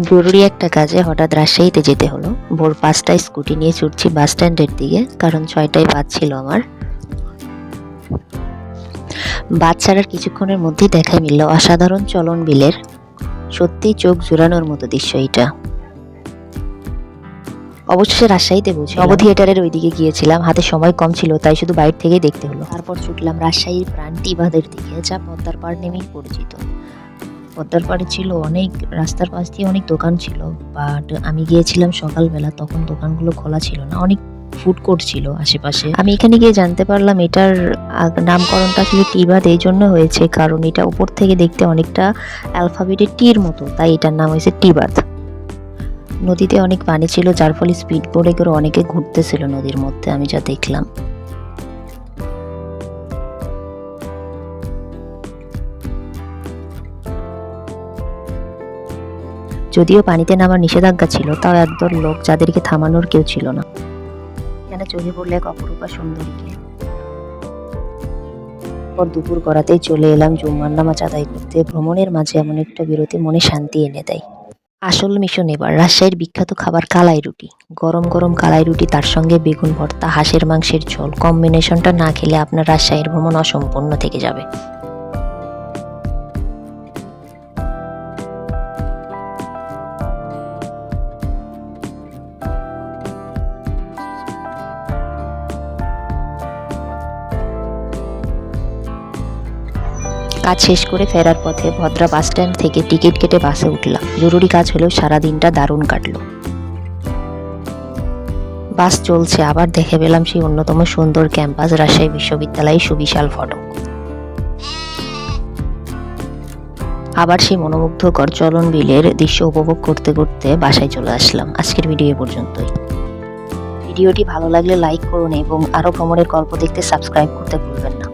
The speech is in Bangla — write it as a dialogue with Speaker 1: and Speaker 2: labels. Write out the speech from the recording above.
Speaker 1: জরুরি একটা কাজে হঠাৎ রাজশাহীতে যেতে হলো। ভোর পাঁচটায় স্কুটি নিয়ে ছুটছি বাস স্ট্যান্ডের দিকে কারণ ছয়টায় বাদ ছিল আমার। বাস ছাড়ার কিছুক্ষণের মধ্যেই দেখাই মিলল অসাধারণ চলন বিলের। সত্যিই চোখ জোড়ানোর মতো দৃশ্য এটা। অবশেষে রাজশাহীতে পৌঁছে নব থিয়েটারের ওইদিকে গিয়েছিলাম। হাতে সময় কম ছিল তাই শুধু বাইরে থেকেই দেখতে হলো। তারপর ছুটলাম রাজশাহীর প্রাণটি বাঁধের দিকে যা পদ্মার পাড় নেমেই পরিচিত। পদ্মার পাড়ে ছিল অনেক, রাস্তার পাশ দিয়ে অনেক দোকান ছিল বাট আমি গিয়েছিলাম সকালবেলা, তখন দোকানগুলো খোলা ছিল না, অনেক ফুড কোর্ট ছিল আশেপাশে। আমি এখানে গিয়ে জানতে পারলাম এটার নামকরণটা আসলে টিবাদ এই জন্য হয়েছে, কারণ এটা উপর থেকে দেখতে অনেকটা অ্যালফাবেটের টির মতো, তাই এটার নাম হয়েছে টিবাদ নদীতে অনেক পানি ছিল, যার ফলে স্পিড বোর্ডে করে অনেকে ঘুরতেছিল নদীর মধ্যে, আমি যা দেখলাম। যদিও পানিতে নামার নিষেধাজ্ঞা ছিল, তাও একদল লোক যাদেরকে থামানোর কেউ ছিল না। এখানে চলে পড়লে এক অপরূপা সুন্দরীকে। পর দুপুর করাতেই চলে এলাম জুম্মার নামাজ আদায় করতে। ভ্রমণের মাঝে এমন একটা বিরতি মনে শান্তি এনে দেয়। আসল মিশন এবার, রাজশাহীর বিখ্যাত খাবার কালাই রুটি। গরম গরম কালাই রুটি, তার সঙ্গে বেগুন ভর্তা, হাঁসের মাংসের ঝোল। কম্বিনেশনটা না খেলে আপনার রাজশাহীর ভ্রমণ অসম্পূর্ণ থেকে যাবে। কাজ শেষ করে ফেরার পথে ভদ্রা বাস স্ট্যান্ড থেকে টিকিট কেটে বাসে উঠলাম। জরুরি কাজ হলেও সারা দিনটা দারুণ কাটলো। বাস চলছে, আবার দেখে পেলাম সেই অন্যতম সুন্দর ক্যাম্পাস, রাজশাহী বিশ্ববিদ্যালয়ে সুবিশাল ফটক। আবার সেই মনোমুগ্ধকর চলন বিলের দৃশ্য উপভোগ করতে করতে বাসায় চলে আসলাম। আজকের ভিডিও এ পর্যন্তই। ভিডিওটি ভালো লাগলে লাইক করুন এবং আরও ভ্রমণের গল্প দেখতে সাবস্ক্রাইব করতে ভুলবেন না।